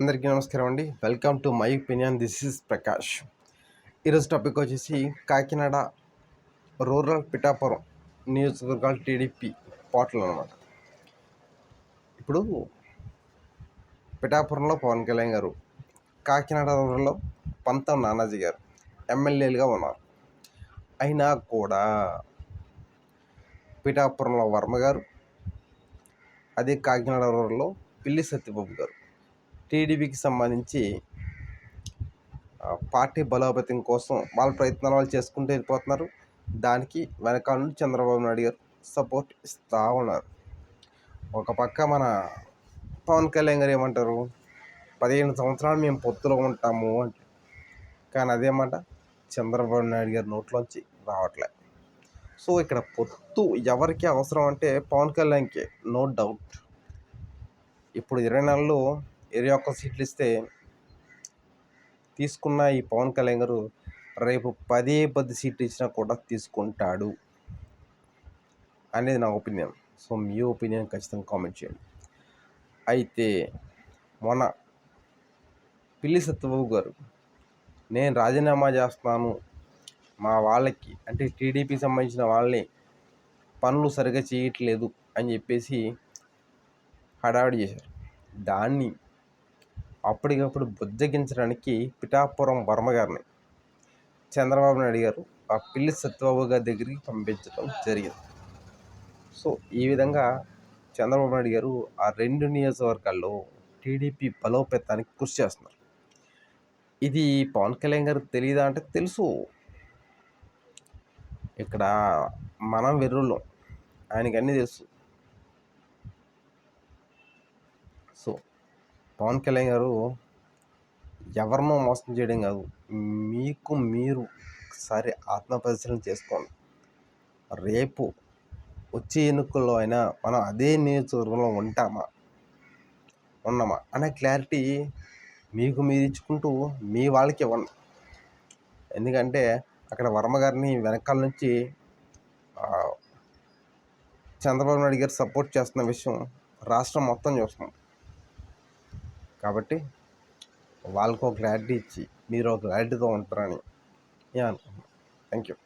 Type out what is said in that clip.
అందరికీ నమస్కారం అండి. Welcome to my opinion this is Prakash ఈరోజు టాపిక్ వచ్చేసి కాకినాడ రూరల్ పిఠాపురం నియోజకవర్గాల టీడీపీ పోర్టల్ అనమాట ఇప్పుడు పిఠాపురంలో పవన్ కళ్యాణ్ గారు కాకినాడ రూరల్లో పంతం నానాజీ గారు ఎమ్మెల్యేలుగా ఉన్నారు. అయినా కూడా పిఠాపురంలో వర్మ గారు అదే కాకినాడ రూరల్లో పిల్లి సత్యబాబు గారు టీడీపీకి సంబంధించి పార్టీ బలోపేతం కోసం వాళ్ళ ప్రయత్నాలు వాళ్ళు చేసుకుంటూ వెళ్ళిపోతున్నారు. దానికి వెనకాల నుండి చంద్రబాబు నాయుడు గారు సపోర్ట్ ఇస్తూ ఉన్నారు. ఒక పక్క మన పవన్ కళ్యాణ్ గారు ఏమంటారు? పదిహేను సంవత్సరాలు మేము పొత్తులో ఉంటాము అంటే. కానీ అదేమాట చంద్రబాబు నాయుడు గారి నోట్లోంచి రావట్లే. సో ఇక్కడ పొత్తు ఎవరికి అవసరం అంటే పవన్ కళ్యాణ్కి నో డౌట్. ఇప్పుడు ఇరవై నెలలు ఇరవై ఒక్క సీట్లు ఇస్తే తీసుకున్న ఈ పవన్ కళ్యాణ్ గారు రేపు పదే పది సీట్లు ఇచ్చినా కూడా తీసుకుంటాడు అనేది నా ఒపీనియన్. సో మీ ఒపీనియన్ ఖచ్చితంగా కామెంట్ చేయండి. అయితే మొన్న పిల్లి సత్యబాబు గారు నేను రాజీనామా చేస్తున్నాను మా వాళ్ళకి అంటే టీడీపీ సంబంధించిన వాళ్ళని పనులు సరిగా చేయట్లేదు అని చెప్పేసి హడావిడి చేశారు. దాన్ని అప్పటికప్పుడు బుజ్జగించడానికి పిఠాపురం వర్మగారిని చంద్రబాబు నాయుడు గారు ఆ పిల్లి సత్యబాబు గారి దగ్గరికి పంపించడం జరిగింది. సో ఈ విధంగా చంద్రబాబు నాయుడు గారు ఆ రెండు నియోజకవర్గాల్లో టీడీపీ బలోపేతానికి కృషి చేస్తున్నారు. ఇది పవన్ కళ్యాణ్ గారికి తెలియదా అంటే తెలుసు. ఇక్కడ మనం వెర్రుళ్ళం ఆయనకన్నీ తెలుసు. సో పవన్ కళ్యాణ్ గారు ఎవరినో మోసం చేయడం కాదు. మీకు మీరు ఒకసారి ఆత్మపరిశీలన చేసుకోండి. రేపు వచ్చే ఎన్నికల్లో అయినా మనం అదే నియోజకవర్గంలో ఉంటామా? ఉన్నామా? అనే క్లారిటీ మీకు మీరు ఇచ్చుకుంటూ మీ వాళ్ళకి ఇవ్వండి. ఎందుకంటే అక్కడ వర్మ గారిని వెనకాల నుంచి చంద్రబాబు నాయుడు గారు సపోర్ట్ చేస్తున్న విషయం రాష్ట్రం మొత్తం చూస్తున్నాం కాబట్టి వాళ్ళకు ఒక క్లారిటీ ఇచ్చి మీరు ఒక క్లారిటీతో ఉంటారని నేను అనుకుంటున్నాను. Thank you